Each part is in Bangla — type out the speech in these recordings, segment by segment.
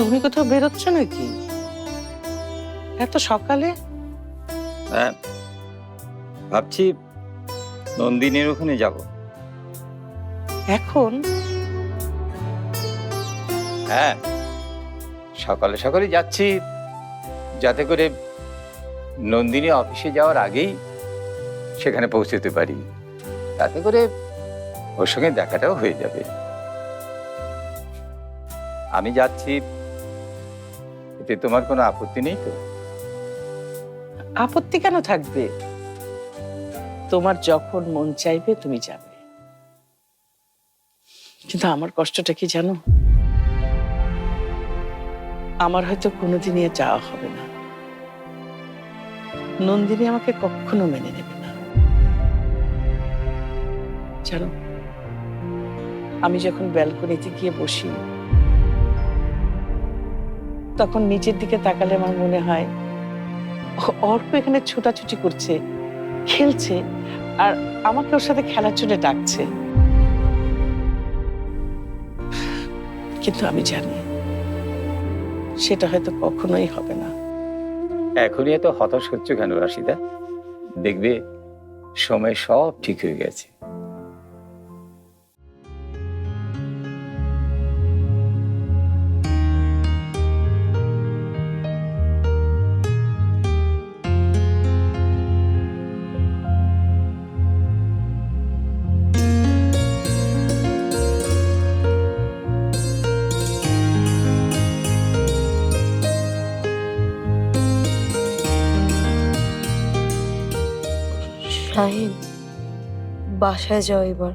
তুমি কোথাও বেরোচ্ছ নাকি? এত সকালে? হ্যাঁ ভাবছি নন্দিনীর ওখানে যাব। এখন? হ্যাঁ সকালে সকালে যাচ্ছি যাতে করে নন্দিনী অফিসে যাওয়ার আগেই সেখানে পৌঁছতে পারি। তাতে করে ওর সঙ্গে দেখাটাও হয়ে যাবে। আমি যাচ্ছি এতে তোমার কোনো আপত্তি নেই তো? আপত্তি কেন থাকবে? তোমার যখন মন চাইবে, তুমি যাবে। কিন্তু আমার কষ্টটা কি জানো? আমার হয়তো কোনোদিনই আর যাওয়া হবে না। নন্দিনী আমাকে কখনো মেনে নেবে না। জানো, আমি যখন ব্যালকনিতে গিয়ে বসি তখন নিচের দিকে তাকালে আমার মনে হয় অর্ক এখানে ছোটাছুটি করছে, খেলছে, আর আমাকে ওর সাথে খেলার জন্য ডাকছে। কিন্তু আমি জানি, সেটা হয়তো কখনোই হবে না। এখনই এত হতাশ হচ্ছে কেন, রাশিদা? দেখবে, সময় সব ঠিক হয়ে গেছে। শাহিন বাসায় যাও এবার।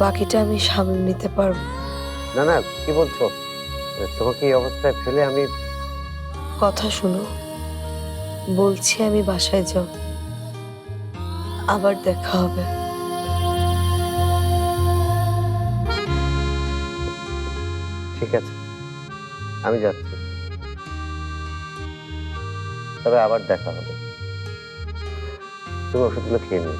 বাকিটা আমি সামলে নিতে পারব। না না কি বলছো? তোমাকে এই অবস্থায় ফেলে আমি কথা শুনো। বলছি আমি বাসায় যাও। আবার দেখা হবে। ঠিক আছে। আমি যাচ্ছি। তবে আবার দেখা হবে। তুমি ওষুধগুলো খেয়ে নিও।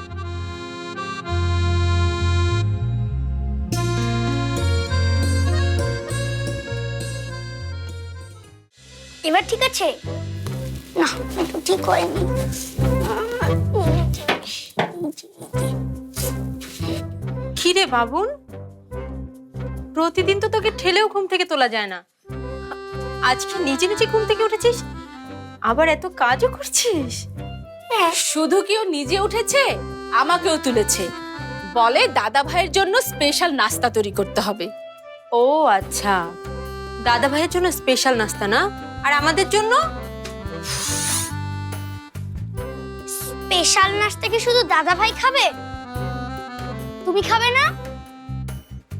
এবার ঠিক আছে? না একটু ঠিক হয়নি। কিরে বাবুন? প্রতিদিন তো তোকে ঠেলেও ঘুম থেকে তোলা যায় না। আজকে নিজে নিজে ঘুম থেকে উঠেছিস? আবার এত কাজও করছিস? শুধু কি ও নিজে উঠেছে? আমাকেও তুলেছে। বলে দাদা ভাইয়ের জন্য স্পেশাল নাস্তা তৈরি করতে হবে। ও আচ্ছা। দাদা ভাইয়ের জন্য স্পেশাল নাস্তা না? আর আমাদের জন্য? স্পেশাল নাস্তা কি শুধু দাদা ভাই খাবে? তুমি খাবে না?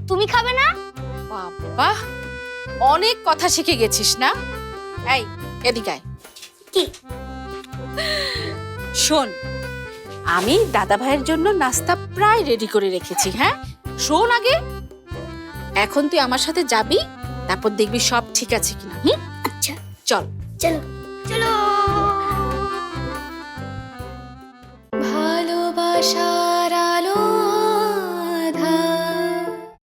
তুমি খাবে না? বাবা অনেক কথা শিখে গেছিস না? এই এদিকে আয়। কি? শোন আমি দাদা ভাইয়ের জন্য নাস্তা প্রায় রেডি করে রেখেছি হ্যাঁ? শোন আগে। এখন তুই আমার সাথে যাবি তারপর দেখবি সব ঠিক আছে কিনা হুম? আচ্ছা। চল। চলো। চলো।